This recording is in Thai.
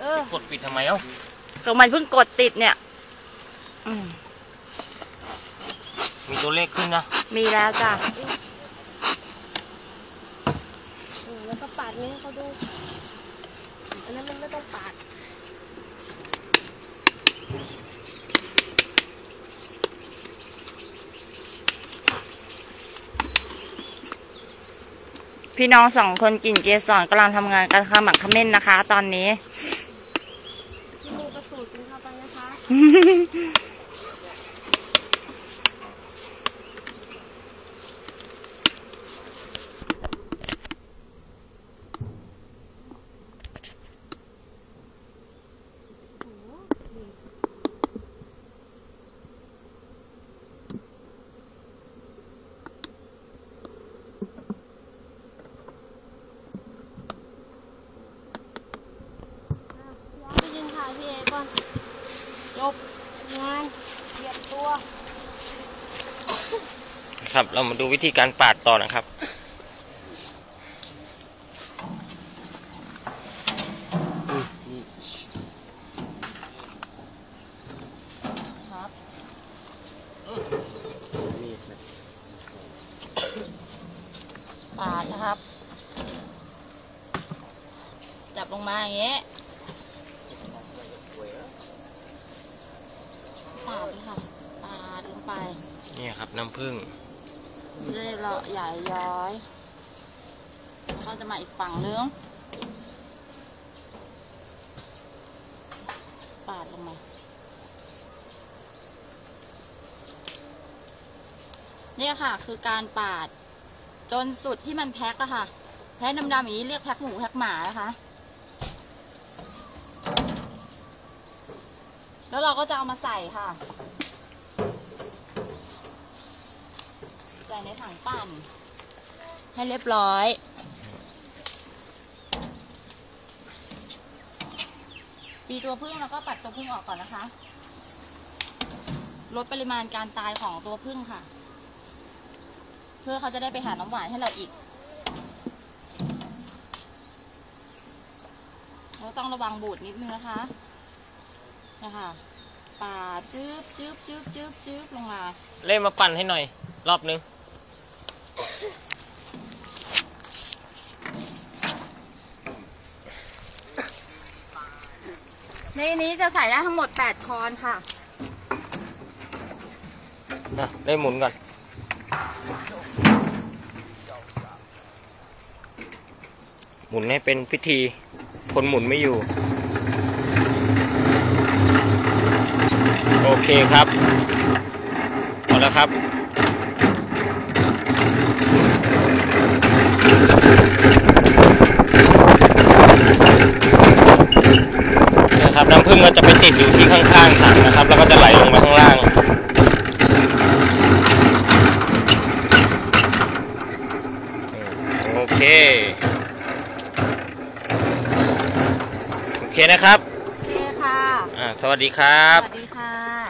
เออ กดปิดทำไมเอ้าก็มันเพิ่งกดติดเนี่ยอืมมีตัวเลขขึ้นนะมีแล้วจ้ะอืมแล้วก็ปาดนี้ให้เขาดู อันนั้นมันไม่ต้องปาด พี่น้องสองคนกลิ่นเจสอนกำลังทำงานกันขมักเขม้นนะคะ ตอนนี้ 嘿嘿嘿 บงานเตรียมตัวครับเรามาดูวิธีการปาดต่อนะครับปาดนะครับ จับลงมาอย่างเงี้ยปาดเลยค่ะ ปาดลงไป นะครับ น้ำผึ้งจะได้เราใหญ่ย้อยแล้วก็จะมาอีกฝั่งนึงปาดลงมาเนี่ยค่ะ คือการปาด จนสุดที่มันแพ็คอะค่ะ แพ็คดำๆอย่างนี้เรียกแพ็คหมูแพ็คหมานะคะ แล้วเราก็จะเอามาใส่ค่ะ ส่ในถังปั่น ให้เรียบร้อยปีตัวพึ่งแล้วก็ปัดตัวพึ่งออกก่อนนะคะ ลดปริมาณการตายของตัวพึ่งค่ะ เพื่อเขาจะได้ไปหาน้ำหวานให้เราอีก เราต้องระวังบูดนิดนึงนะคะนะคะปาจืบจืบจืบจืบจืบลงมา เล่มาปั่นให้หน่อย รอบนึง ในนี้จะใส่ได้ทั้งหมด 8 คอนค่ะนะเล่หมุนก่อน หมุนให้เป็นพิธี คนหมุนไม่อยู่ โอเคครับเอาแล้วครับ นะครับน้ำผึ้งก็จะไปติดอยู่ที่ข้างๆถังนะครับ แล้วก็จะไหลลงมาข้างล่างโอเคโอเคนะครับ โอเคค่ะ อ่าสวัสดีครับสวัสดีค่ะ